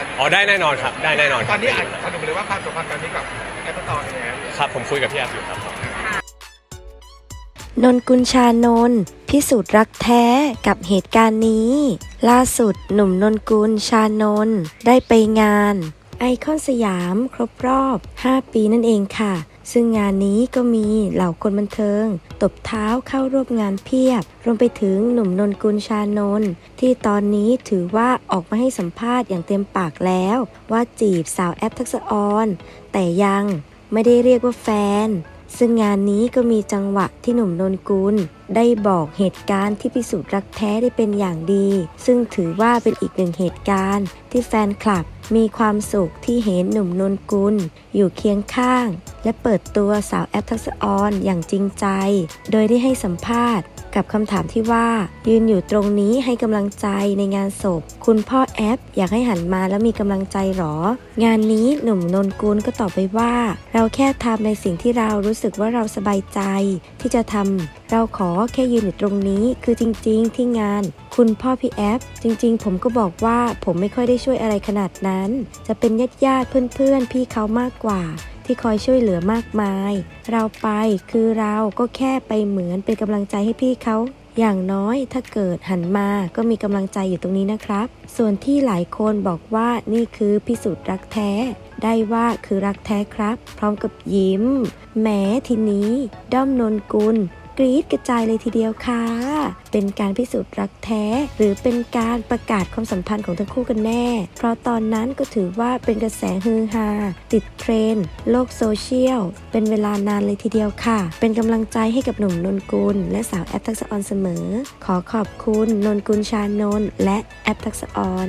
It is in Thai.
ตอนนี้อ๋อได้แน่นอนครับ ได้แน่นอนคตรัอบนนี้อะสรุปเลยว่าความสัมพันธ์ตอนนี้กับแอปเปิลตอนเนี่ยครับ ผมคุยกับพี่แอฟอยู่ครับ นนกุลชานนท์พิสูจน์รักแท้กับเหตุการณ์นี้ ล่าสุดหนุ่มนนกุลชานนท์ได้ไปงาน ไอคอนสยามครบรอบ 5 ปีนั่นเองค่ะ ซึ่งงานนี้ก็มีเหล่าคนบันเทิง ตบเท้าเข้าร่วมงานเพียบ รวมไปถึงหนุ่มนนกุลชานนท์ที่ตอนนี้ถือว่าออกมาให้สัมภาษณ์อย่างเต็มปากแล้ว ว่าจีบสาวแอปทักษะออนแต่ยังไม่ได้เรียกว่าแฟน ซึ่งงานนี้ก็มีจังหวะที่หนุ่มนนกุลได้บอกเหตุการณ์ที่พิสูจน์รักแท้ได้เป็นอย่างดี ซึ่งถือว่าเป็นอีกหนึ่งเหตุการณ์ที่แฟนคลับ มีความสุขที่เห็นหนุ่มนนกุล อยู่เคียงข้าง และเปิดตัวสาวแอปทักษะออนอย่างจริงใจ โดยได้ให้สัมภาษณ์กับคำถามที่ว่า ยืนอยู่ตรงนี้ให้กำลังใจในงานศพ คุณพ่อแอปอยากให้หันมาแล้วมีกำลังใจหรอ งานนี้หนุ่มนนกุลก็ตอบไปว่า เราแค่ทำในสิ่งที่เรารู้สึกว่าเราสบายใจ ที่จะทำเราขอแค่ยืนอยู่ตรงนี้คือจริง ๆ ที่งานคุณพ่อพี่แอปจริงๆ ผมก็บอกว่าผมไม่ค่อยได้ช่วยอะไรขนาดนั้น จะเป็นญาติญาติเพื่อนๆ พี่เขามากกว่า ที่คอยช่วยเหลือมากมาย เราไปคือเราก็แค่ไปเหมือนเป็นกำลังใจให้พี่เขาอย่างน้อยถ้าเกิดหันมาก็มีกำลังใจอยู่ตรงนี้นะครับ ส่วนที่หลายคนบอกว่านี่คือพิสูจน์รักแท้ ได้ว่าคือรักแท้ครับ พร้อมกับยิ้มแม้ทีนี้ ด้อมนนกุล กรี๊ดกระจายเลยทีเดียวค่ะ เป็นการพิสูจน์รักแท้ หรือเป็นการประกาศความสัมพันธ์ของทั้งคู่กันแน่ เพราะตอนนั้นก็ถือว่าเป็นกระแสฮือฮาติดเทรนโลกโซเชียล เป็นเวลานานเลยทีเดียวค่ะ เป็นกำลังใจให้กับหนุ่มนนกุล และสาวแอปทักษะออนเสมอ ขอขอบคุณนนกุลชานนและแอปทักษะออน